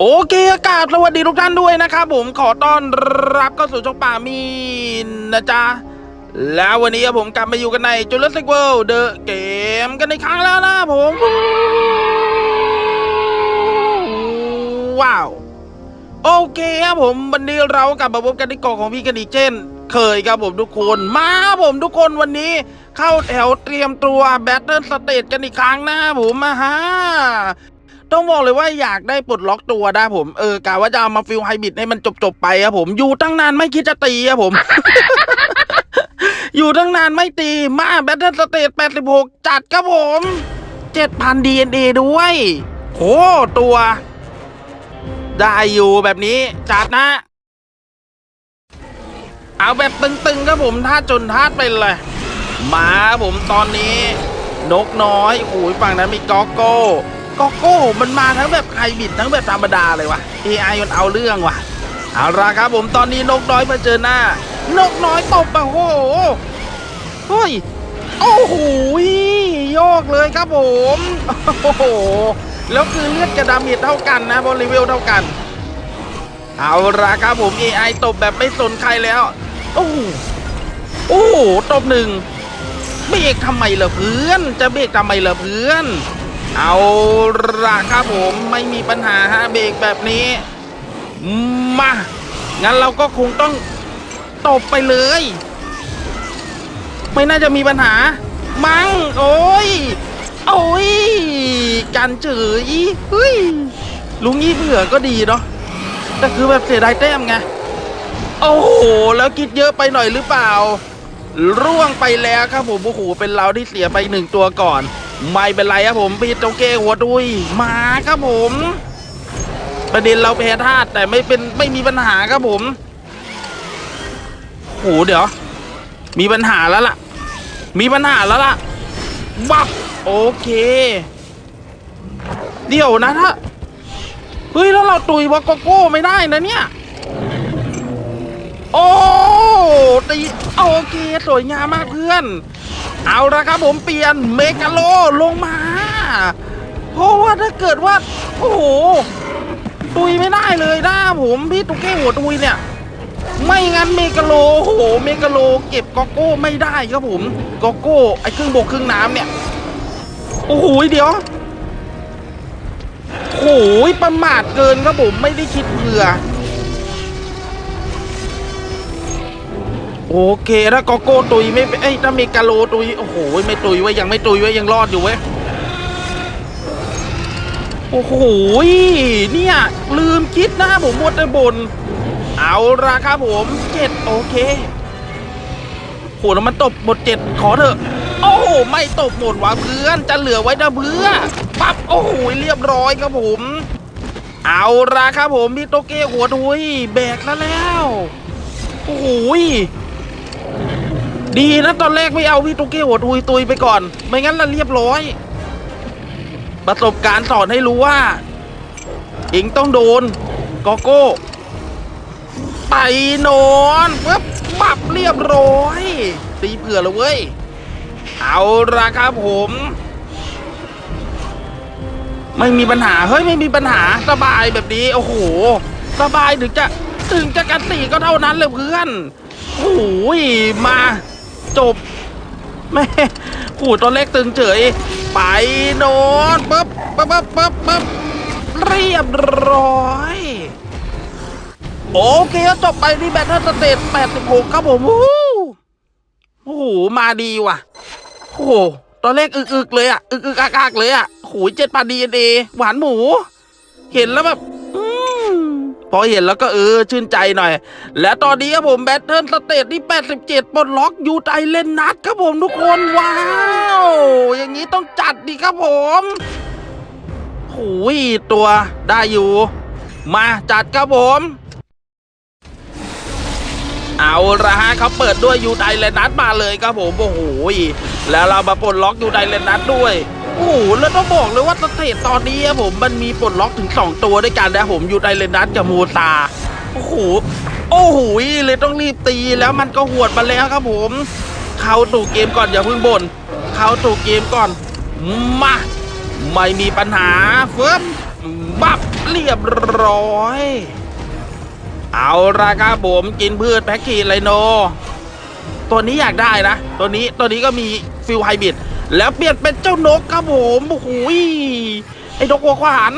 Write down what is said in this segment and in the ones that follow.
โอเคอากาศสวัสดีทุกท่านด้วยนะครับผมขอต้อนรับเข้าสู่ช่องป่ามีนนะจ๊ะ แล้ววันนี้ผมกลับมาอยู่กันใน Jurassic World The Game กันในครั้งแล้วนะผม ว้าว โอเคครับผมวันนี้เรากลับมาพบกันที่กาะของพี่กันอีกเช่น เคยครับผมทุกคนมาผมทุกคนวันนี้เข้าแถวเตรียมตัวแบทเทิลสเตจกันอีกครั้งนะผมมาฮะ ต้องบอกเลยว่าอยากได้ปลดล็อกตัวนะผม เออกะว่าจะเอามาฟิลไฮบริดให้มันจบๆไปครับผม อยู่ตั้งนานไม่คิดจะตีครับผม อยู่ตั้งนานไม่ตีมาแบทเทิลสเตจ86 จัดครับผม 7,000 DNA ด้วยโอ้ตัว ได้อยู่แบบนี้ จัดนะ เอาแบบตึงๆครับผมท่าจนท่าเป็นเลยมาผมตอนนี้ นกน้อยโอ้ยฝั่งนั้นมีกอกโก้ กอกโก้มันมาทั้งแบบไฮบริดทั้งแบบธรรมดาเลยวะ AI มันเอาเรื่องว่ะเอาละครับผมตอนนี้นกน้อยมาเจอหน้า นกน้อยตบอะโอ้โหเฮ้ยโอ้โหโยกเลยครับผมโอ้โหแล้วคือเลือดกับดาเมจเท่ากันนะบอลเลเวลเท่ากัน เอาละครับผม AI ตบแบบไม่สนใครแล้ว โอ้โหโอ้โหตบหนึ่งเบรกทำไมล่ะเพื่อน จะเบรกทำไมล่ะเพื่อน เอาละครับผมไม่มีปัญหาฮะเบรกแบบนี้มางั้นเราก็คงต้องตบไปเลย ไม่น่าจะมีปัญหา มั้งโอ้ยโอ้ยกันเฉยเฮ้ยลุงยี่เผื่อก็ดีเนาะแต่คือแบบเสียดายแต้มไงโอ้โหแล้วคิดเยอะไปหน่อยหรือเปล่า ร่วงไปแล้วครับผมโอ้โหเป็นเราที่เสียไปหนึ่งตัวก่อน ไม่เป็นไรครับผมพีโตเกหัวดุยมาครับผม ประเด็นเราแพ้ธาตุแต่ไม่เป็นไม่มีปัญหาครับผมโหเดี๋ยว มีปัญหาแล้วล่ะ มีปัญหาแล้วล่ะบับโอเค เดี๋ยวนะถ้าเฮ้ยแล้วเราตุยวากโก้ไม่ได้นะเนี่ย โอ้ตีโอเค สวยงามมากเพื่อน เอาละครับผมเปลี่ยนเมกาโลลงมา เพราะว่าถ้าเกิดว่า โอ้โหตุยไม่ได้เลยนะผมพี่ตุ๊กแกหัวตุยเนี่ย ไม่งั้นเมกาโลโอ้โหเมกาโลเก็บกอโก้ไม่ได้ครับผมกอโก้ไอ้ครึ่งบกครึ่งน้ำเนี่ย โอ้โหเดี๋ยวโอ้ยประมาทเกินครับผมไม่ได้คิดเผื่อ โอเคถ้ากโก้ตุยไม่เอ้ยถ้าเมกาโลตุยโอ้โหไม่ตุยไว้ยังไม่ตุยไว้ยังรอดอยู่เว้ยโอ้โหเนี่ยลืมคิดนะผมหมดแต่บน เอาละครับผมเจ็ดโอเคโหแล้วมันตบหมดเจ็ดขอเถอะ โอ้โหไม่ตบหมดวะเพื่อนจะเหลือไว้นะเพื่อปั๊บโอ้โหเรียบร้อยครับผม เอาละครับผมพี่โตเก้หัวดุยแบกแล้วแล้วโอ้โห ดีนะตอนแรกไม่เอาพี่โตเก้หัวดุยตุยไปก่อน ไม่งั้นละเรียบร้อย ประสบการณ์สอนให้รู้ว่าเองต้องโดนกอโก้ไปนอนปึ๊บปับเรียบร้อยตีเผื่อเลยเว้ย เอาละครับผม ไม่มีปัญหา เฮ้ย ไม่มีปัญหาสบายแบบนี้ โอ้โห สบายถึงจะ ถึงจะกันสี่ก็เท่านั้นเลยเพื่อนโอ้โหมา จบแม่โอ้โหตอนแรกตึงเฉยไปนอนปึ๊บปึ๊บปึ๊บปึ๊บปึ๊บเรียบร้อยโอเคก็จบไปที่แบทเทิลสเตจ86 ครับผมโอ้โหมาดีว่ะโอ้โหตอนแรกอึกๆเลยอะอึกๆอักๆเลยอะโอ้ยเจ็ดพันดีเอ็นเอหวานหมู เห็นแล้วแบบ พอเห็นแล้วก็เออชื่นใจหน่อย และตอนนี้ครับผมแบทเทิลสเตจที่ 87ปลดล็อกยูไทเล่นนัดครับผมทุกคนว้าว อย่างนี้ต้องจัดดีครับผมโอ้ยตัวได้อยู่ มาจัดครับผม เอาละฮะเขาเปิดด้วยยูไดเลนัทมาเลยครับผมโอ้โหแล้วเรามาปลดล็อกยูไดเลนัทด้วย โอ้โหแล้วต้องบอกเลยว่าสเตจตอนนี้ครับผมมันมีปลดล็อกถึง 2 ตัวด้วยกันนะผมอยู่ไดเลนัทกับมูซาโอ้โหโอ้โหเลยต้องรีบตีแล้วมันก็หวดมาแล้วครับผม เข้าสู่เกมก่อนอย่าเพิ่งบน่นเข้าสู่เกมก่อนมาไม่มีปัญหาเฟิบบับเรียบร้อย เอาราคาผมกินพืชแพ็กกีไลโน ตัวนี้อยากได้นะ ตัวนี้ตัวนี้ก็มีฟิลไฮบริด แล้วเปลี่ยนเป็นเจ้านกครับผมโอ้โหไอ้นกหัวขวาน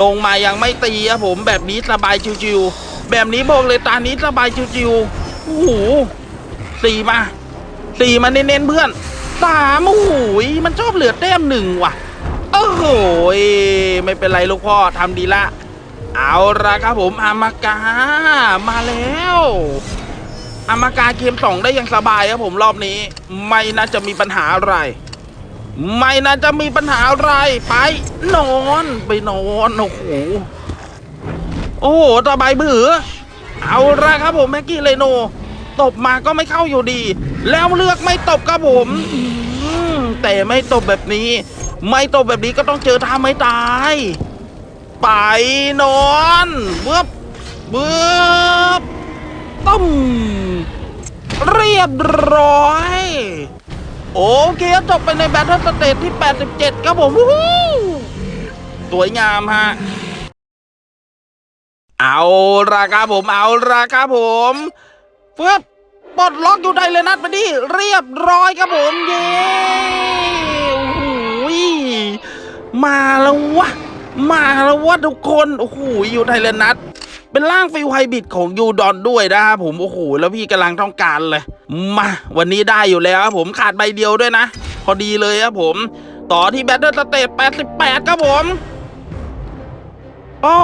ลงมายังไม่ตีครับผมแบบนี้สบายชิวๆแบบนี้บอกเลยตานี้สบายชิวๆโอ้โหสี่มาสี่มาเน้นๆเพื่อนสามโอ้โหมันชอบเหลือแต้มหนึ่งว่ะโอ้โหยไม่เป็นไรลูกพ่อทำดีละ เอาละครับผมอามากามาแล้ว อมากาเกมสองได้อย่างสบายครับผมรอบนี้ ไม่น่าจะมีปัญหาอะไร ไม่น่าจะมีปัญหาอะไรไปนอนไปนอนโอ้โหโอ้โหสบายบือเอาละครับผมแม็กกี้เลโนตบมาก็ไม่เข้าอยู่ดี แล้วเลือกไม่ตบครับผมแต่ไม่ตบแบบนี้ ไม่ตบแบบนี้ก็ต้องเจอท่าไม่ตาย ไปนอนเบื้อบเบื้อบต้ม เรียบร้อย โอเคจบไปในแบทเทิลสเตจที่ 87 ครับผมสวยงามฮะ เอาราคาผม เอาราคาผมเพื่อปลดล็อกอยู่ได้เลยนัดมาดิเรียบร้อยครับผมเย้โอ้ยมาแล้ววะ มาแล้ววะทุกคน โอ้โหอยู่ไทยเลนนัท เป็นร่างฟิลไฮบริดของยูดอนด้วยนะครับผม โอ้โห แล้วพี่กำลังต้องการเลย มา วันนี้ได้อยู่แล้วครับผมขาดใบเดียวด้วยนะ พอดีเลยครับผม ต่อที่แบทเทิลสเตจ88 ครับผม โอ้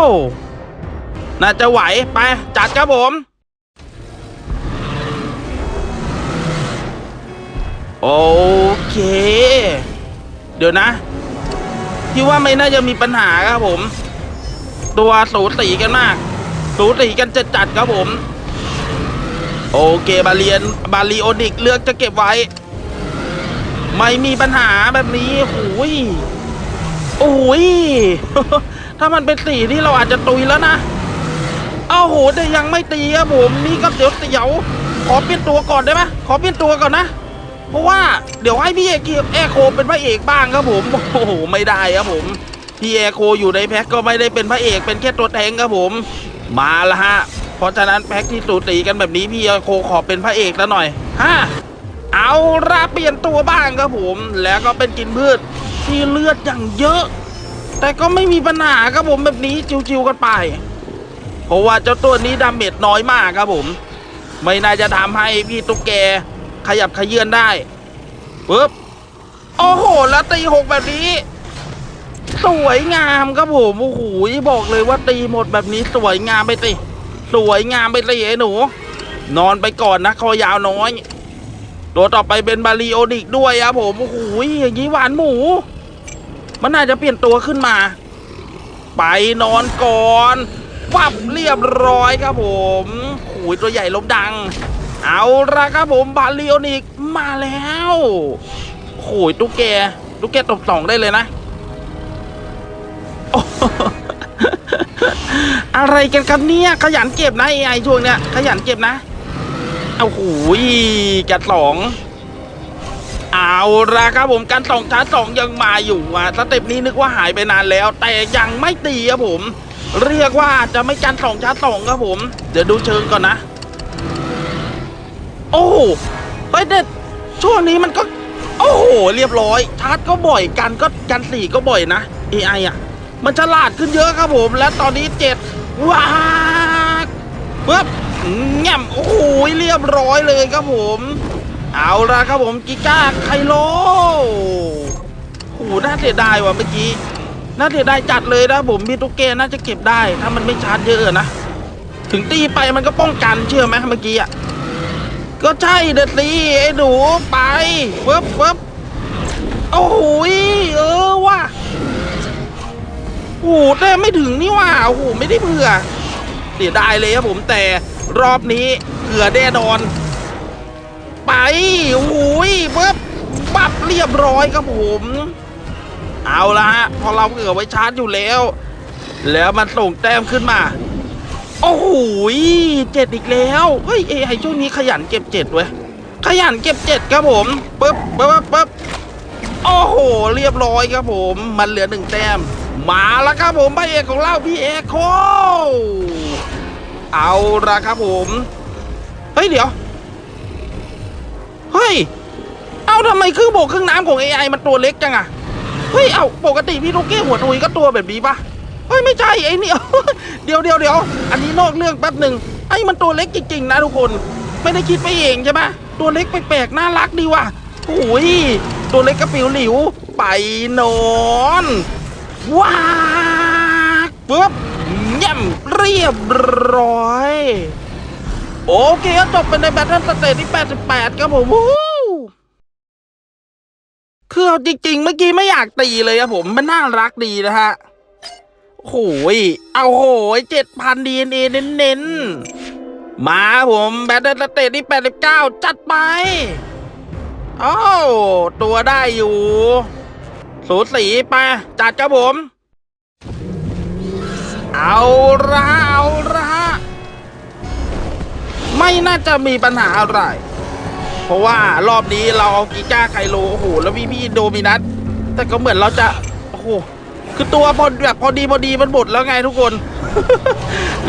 น่าจะไหว ไป จัดครับผมโอเค เดี๋ยวนะพี่ว่าไม่น่าจะมีปัญหาครับผม ตัวสูสีกันมาก สูสีกันจัดจัดครับผม โอเคบาเลียนบาลีโอนิกเลือกจะเก็บไว้ ไม่มีปัญหาแบบนี้โอ้ยโอ้ยถ้ามันเป็นสีที่เราอาจจะตุยแล้วนะเอ้าโหแต่ยังไม่ตีครับผมนี่ก็เสียวเสียวขอเปลี่ยนตัวก่อนได้ไหมขอเปลี่ยนตัวก่อนนะ เพราะว่าเดี๋ยวให้พี่เอกแอร์โคเป็นพระเอกบ้างครับผม โอ้โห ไม่ได้ครับผม พี่แอร์โคอยู่ในแพ็กก็ไม่ได้เป็นพระเอก เป็นแค่ตัวแทงครับผม มาละฮะ เพราะฉะนั้นแพ็กที่สูสีกันแบบนี้พี่โคขอเป็นพระเอกแล้วหน่อยฮะเอาละเปลี่ยนตัวบ้างครับผม แล้วก็เป็นกินพืชที่เลือดอย่างเยอะ แต่ก็ไม่มีปัญหาครับผมแบบนี้จิวๆกันไป เพราะว่าเจ้าตัวนี้ดาเมจน้อยมากครับผม ไม่น่าจะทำให้พี่ตุ๊กแกขยับขยื่นได้ปึ๊บโอ้โห แล้วตีหกแบบนี้ สวยงามครับผมโอ้โหบอกเลยว่าตีหมดแบบนี้สวยงามไปสิสวยงามไปสิไอ้หนู นอนไปก่อนนะคอยาวน้อย ตัวต่อไปเป็นบาลีโอนิกด้วยครับผมโอ้โหอย่างนี้หวานหมู มันน่าจะเปลี่ยนตัวขึ้นมา ไปนอนก่อนปับเรียบร้อยครับผมโอ้ยตัวใหญ่ลมดัง เอาละครับผมบาลีโอนิกมาแล้วโอ้ยตุ๊กแกตุ๊กแกตบสองได้เลยนะ อะไรกันครับเนี่ย ขยันเก็บนะไอช่วงเนี้ยขยันเก็บนะเอาโอ้ยกัดสองเอาละครับผมการสองชาร์จสองยังมาอยู่อะสเต็ปนี้นึกว่าหายไปนานแล้ว แต่ยังไม่ตีครับผม เรียกว่าจะไม่การสองชาร์จสองครับผม เดี๋ยวดูเชิงก่อนนะ โอ้เฮ้ยแต่ช่วงนี้มันก็ โอ้โห เรียบร้อยชาร์จก็บ่อยกันก็กันสี่ก็บ่อยนะ AI อะ มันฉลาดขึ้นเยอะครับผม และตอนนี้เจ็ดว้าปึ๊บแง่มโอ้โหเรียบร้อยเลยครับผม เอาละครับผมกิก้าไคโลโอ้โหน่าเสียดายว่ะเมื่อกี้น่าเสียดายจัดเลยนะผมพี่ตุ๊กแกน่าจะเก็บได้ ถ้ามันไม่ชาร์จเยอะนะ ถึงตีไปมันก็ป้องกันเชื่อไหมเมื่อกี้อะก็ใช่เด็ดสิไอ้หนูไปปึ๊บปึ๊บโอ้โหยเออว่ะ โอ้โหแต่ไม่ถึงนี่ว่ะโอ้โหไม่ได้เผื่อเสียดายเลยครับผมแต่รอบนี้เผื่อแน่นอน ไปโอ้ยปึ๊บปั๊บเรียบร้อยครับผม เอาละฮะพอเราเผื่อไว้ชาร์จอยู่แล้ว แล้วมันส่งแต้มขึ้นมา โอ้โหเจ็ดอีกแล้วเฮ้ยเอไอช่วงนี้ขยันเก็บเจ็ดเว้ยขยันเก็บเจ็ดครับผมปึ๊บปึ๊บปึ๊บปึ๊บโอ้โห เรียบร้อยครับผม มันเหลือหนึ่งแต้ม มาแล้วครับผมพระเอกของเราพี่เอโคเอาละครับผม เฮ้ยเดี๋ยว เฮ้ย เอาทำไมครึ่งบกครึ่งน้ำของ AI มันตัวเล็กจังอะเฮ้ย เอาปกติพี่ลูกเก้หัวทุยก็ตัวแบบนี้ปะเฮ้ยไม่ใช่ไอ้นี่เดี๋ยวเดี๋ยวเดี๋ยวอันนี้นอกเรื่องแป๊บหนึ่งไอ้มันตัวเล็กจริงๆนะทุกคน ไม่ได้คิดไปเองใช่ไหมตัวเล็กแปลกๆน่ารักดีว่ะโอ้ยตัวเล็กกระปิวหลิวไปนอน ว้าปึ๊บเยี่ยมเรียบร้อย โอเคก็จบไปในแบทเทิลสเตจที่ 88 ครับผมคือเอาจริง ๆ เมื่อกี้ไม่อยากตีเลยครับผมมันน่ารักดีนะฮะโหยเอาโหยเจ็ดพันดีเอ็นเอเน้นๆ มาผมแบทเทิลสเตจที่ 89 จัดไป อ้าวตัวได้อยู่ สูสีไปจัดครับผม เอาละเอาละไม่น่าจะมีปัญหาอะไร เพราะว่ารอบนี้เราเอากีก้าไคโลโอ้โหแล้วพี่พี่โดมินัสแต่ก็เหมือนเราจะโอ้โหคือตัวพอแบบพอดีพอดีมันหมดแล้วไงทุกคน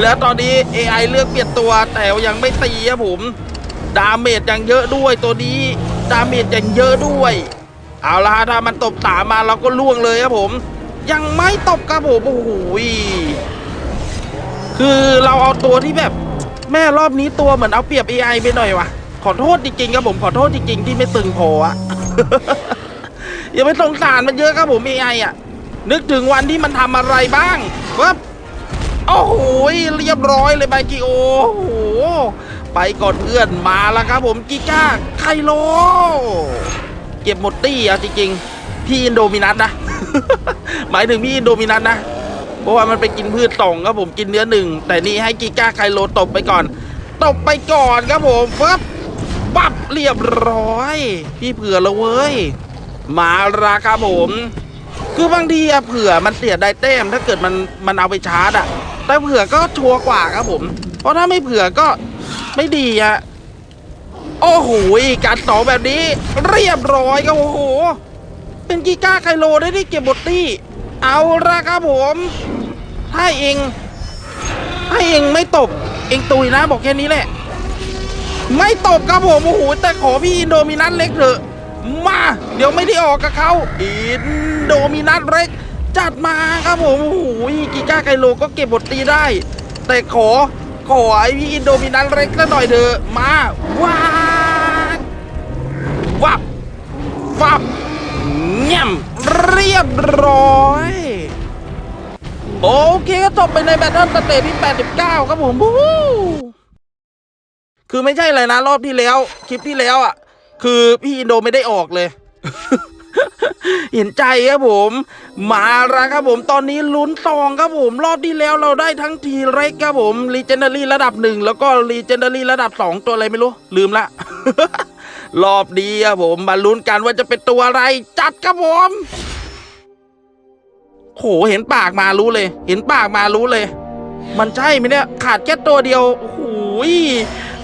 แล้วตอนนี้ AI เลือกเปลี่ยนตัวแต่ยังไม่ตีครับผม ดาเมจยังเยอะด้วยตัวนี้ ดาเมจยังเยอะด้วย เอาละฮะถ้ามันตบสามมาเราก็ล่วงเลยครับผม ยังไม่ตบครับผมโอ้โหคือเราเอาตัวที่แบบ แม่รอบนี้ตัวเหมือนเอาเปรียบ AI ไปหน่อยวะขอโทษจริงๆครับผมขอโทษจริงๆที่ไม่ตึงพออะอย่าไปสงสารมันเยอะครับผม AI อะ นึกถึงวันที่มันทำอะไรบ้างปั๊บโอ้โหเรียบร้อยเลยไบกิโอโอ้โหไปก่อนเพื่อนมาแล้วครับผมกิก้าไคโล เก็บหมดตี้เอะจริงๆพี่อินโดมินัสนะ หมายถึงพี่อินโดมินัสนะ เพราะว่ามันไปกินพืชสองครับผมกินเนื้อหนึ่งแต่นี่ให้กิก้าไคโลตบไปก่อน ตบไปก่อนครับผมปั๊บปั๊บเรียบร้อย พี่เผื่อแล้วเว้ยมาราครับผม คือบางทีอะเผื่อมันเสียได้แต้ม ถ้าเกิดมันมันเอาไปชาร์จอะแต่เผื่อก็ชัวร์กว่าครับผม เพราะถ้าไม่เผื่อก็ไม่ดีอะ โอ้โหการสอแบบนี้ เรียบร้อยครับโอ้โห เป็นกีก้าไคโลได้ที่เก็บบทตี้เอาละครับผม ถ้าเอง ถ้าเองไม่ตบ เองตุยนะบอกแค่นี้แหละ ไม่ตบครับผมโอ้โหแต่ขอพี่อินโดมินัสเล็กเถอะ มา เดี๋ยวไม่ได้ออกกับเขาอินโดมินัสเล็ก จัดมาครับผมโอ้โหกีก้าไคโลก็เก็บบทตีได้ แต่ขอขอไอพี่อินโดมินัสเล็กสักหน่อยเถอะมาว้า วับฟับเงี่ยมเรียบร้อย โอเคก็จบไปในแบทเทิลสเตจที่ 89 ครับผมคือไม่ใช่อะไรนะ รอบที่แล้ว คลิปที่แล้วอะ คือพี่อินโดไม่ได้ออกเลย เห็นใจครับผม มาแล้วครับผมตอนนี้ลุ้นซองครับผม รอบที่แล้วเราได้ทั้งทีเร็กครับผมรีเจนเนอรี่ระดับหนึ่งแล้วก็รีเจนเนอรี่ระดับสองตัวอะไรไม่รู้ ลืมละ รอบนี้ครับผมมาลุ้นกันว่าจะเป็นตัวอะไร จัดครับผมโหเห็นปากมารู้เลย เห็นปากมารู้เลย มันใช่ไหมเนี่ย ขาดแค่ตัวเดียวโอ้โหย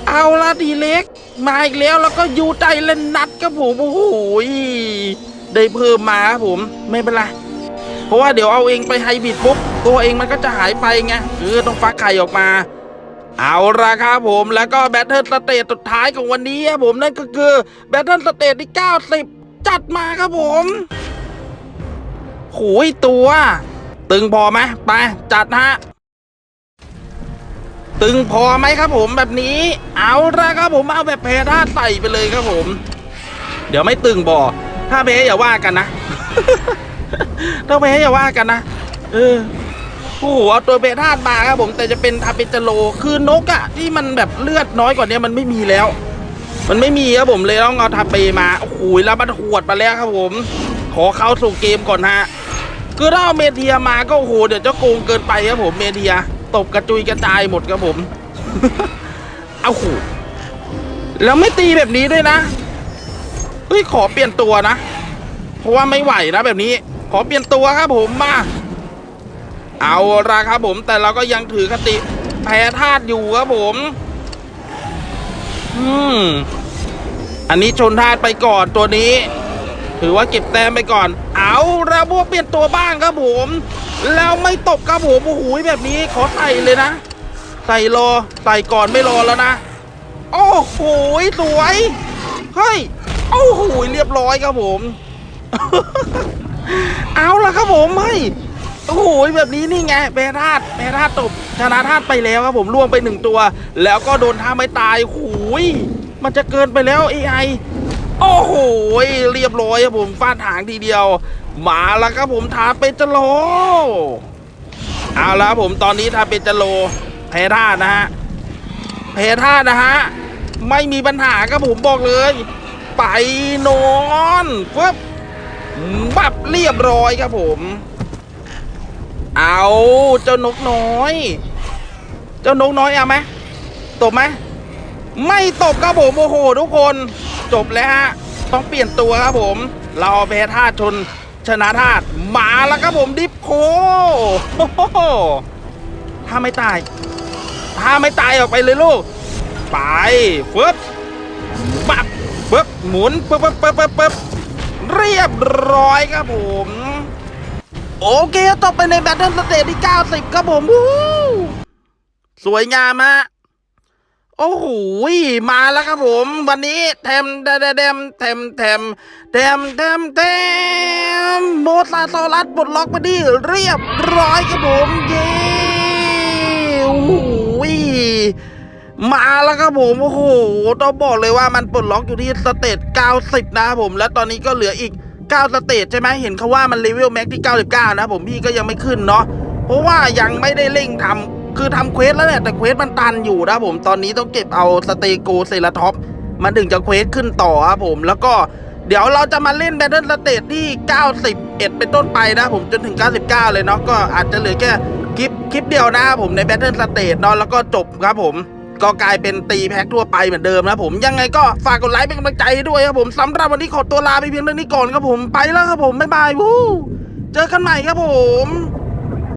เอาละทีเล็ก มาอีกแล้วแล้วก็ยูไตเล่นนัดครับผมโอ้โหยได้เพิ่มมาครับผมไม่เป็นไรเพราะว่าเดี๋ยวเอาเองไปไฮบิดปุ๊บตัวเองมันก็จะหายไปไงเออต้องฟักไข่ออกมา เอาละครับผมแล้วก็แบทเทิลสเตจสุดท้ายของวันนี้ครับผมนั่นก็คือแบทเทิลสเตจที่ 90 จัดมาครับผมโหยตัว ตึงพอไหมไป จัดฮะ ตึงพอไหมครับผมแบบนี้ เอาละครับผมเอาแบบแพ้าใส่ไปเลยครับผม เดี๋ยวไม่ตึงบอถ้าแพ้อย่าว่ากันนะ ถ้าแพ้อย่าว่ากันนะเออ โอ้โหเอาตัวเบทาดมาครับผมแต่จะเป็นทาเปจโลคือนกอะที่มันแบบเลือดน้อยกว่านี้มันไม่มีแล้ว มันไม่มีครับผมเลยต้องเอาทาเปมาโอ้โหแล้วมันหวดมาแล้วครับผม ขอเข้าสู่เกมก่อนฮะคือถ้าเอาเมเทียมาก็โอ้โหเดี๋ยวจะโกงเกินไปครับผมเมเทียตบกระจุยกระจายหมดครับผมเอาโหแล้วไม่ตีแบบนี้ด้วยนะเฮ้ยขอเปลี่ยนตัวนะ เพราะว่าไม่ไหวนะแบบนี้ ขอเปลี่ยนตัวครับผมมา เอาละครับผมแต่เราก็ยังถือคติแพ้ธาตุอยู่ครับผม อืม อันนี้ชนธาตุไปก่อนตัวนี้ ถือว่าเก็บแต้มไปก่อน เอาระบวเปลี่ยนตัวบ้างครับผม แล้วไม่ตบครับผมโอ้โหแบบนี้ขอใส่เลยนะ ใส่รอใส่ก่อนไม่รอแล้วนะ โอ้โหสวยเฮ้ยโอ้โหเรียบร้อยครับผม เอาละครับผมเฮ้ โอ้โหแบบนี้นี่ไงแปราตุแปราตุตบชนะธาตุไปแล้วครับผมล่วงไปหนึ่งตัว แล้วก็โดนท่าไม่ตายโอ้โหยมันจะเกินไปแล้ว AI โอ้โหเรียบร้อยครับผมฟาดหางทีเดียว มาแล้วครับผมทาเป็นจโลเอาละครับผมตอนนี้ทาเป็นจโลแพ้ธานะฮะแพ้ธานะฮะไม่มีปัญหาครับผมบอกเลย ไปนอนปึ๊บบับเรียบร้อยครับผม เอาเจ้านกน้อย เจ้านกน้อยเอาไหมตบไหมไม่ตบครับผมโอ้โหทุกคน จบแล้วฮะต้องเปลี่ยนตัวครับผม เราแพ้ธาตุชนชนะธาตุมาแล้วครับผมดิฟโคโอ้โหถ้าไม่ตาย ถ้าไม่ตายออกไปเลยลูก ไปฟึบปับปึ๊บหมุนปึ๊บปึ๊บปึ๊บปึ๊บปึ๊บเรียบร้อยครับผม โอเคต่อไปในแบทเทิลสเตจที่ 90 ครับผมสวยงามฮะโอ้โหมาแล้วครับผม วันนี้แทมแดมแดมแทมแทมแทมแทมแทมโมซาโซลัสปลดล็อกไปดิเรียบร้อยครับผมเย้โอ้โหมาแล้วครับผม โอ้โหต้องบอกเลยว่ามันปลดล็อกอยู่ที่สเตจ90 นะครับผม และตอนนี้ก็เหลืออีก 9สเตจใช่ไหมเห็นเขาว่ามันเลเวลแม็กที่ 99 นะผมพี่ก็ยังไม่ขึ้นเนาะเพราะว่ายังไม่ได้เร่งทำคือทำเควสแล้วเนี่ยแต่เควสมันตันอยู่นะผมตอนนี้ต้องเก็บเอาสเตโกเซราท็อปมันถึงจะเควสขึ้นต่อครับผมแล้วก็เดี๋ยวเราจะมาเล่นแบทเทิลสเตจที่ 91 เป็นต้นไปนะผมจนถึง 99 เลยเนาะก็อาจจะเหลือแค่คลิปคลิปเดียวนะครับผมในแบทเทิลสเตจเนาะแล้วก็จบครับผม ก็กลายเป็นตีแพ็กทั่วไปเหมือนเดิมนะผมยังไงก็ฝากกดไลค์เป็นกำลังใจให้ด้วยครับผมสำหรับวันนี้ขอตัวลาไปเพียงเท่านี้ก่อนครับผมไปแล้วครับผมบ๊ายบายวู้เจอกันใหม่ครับผม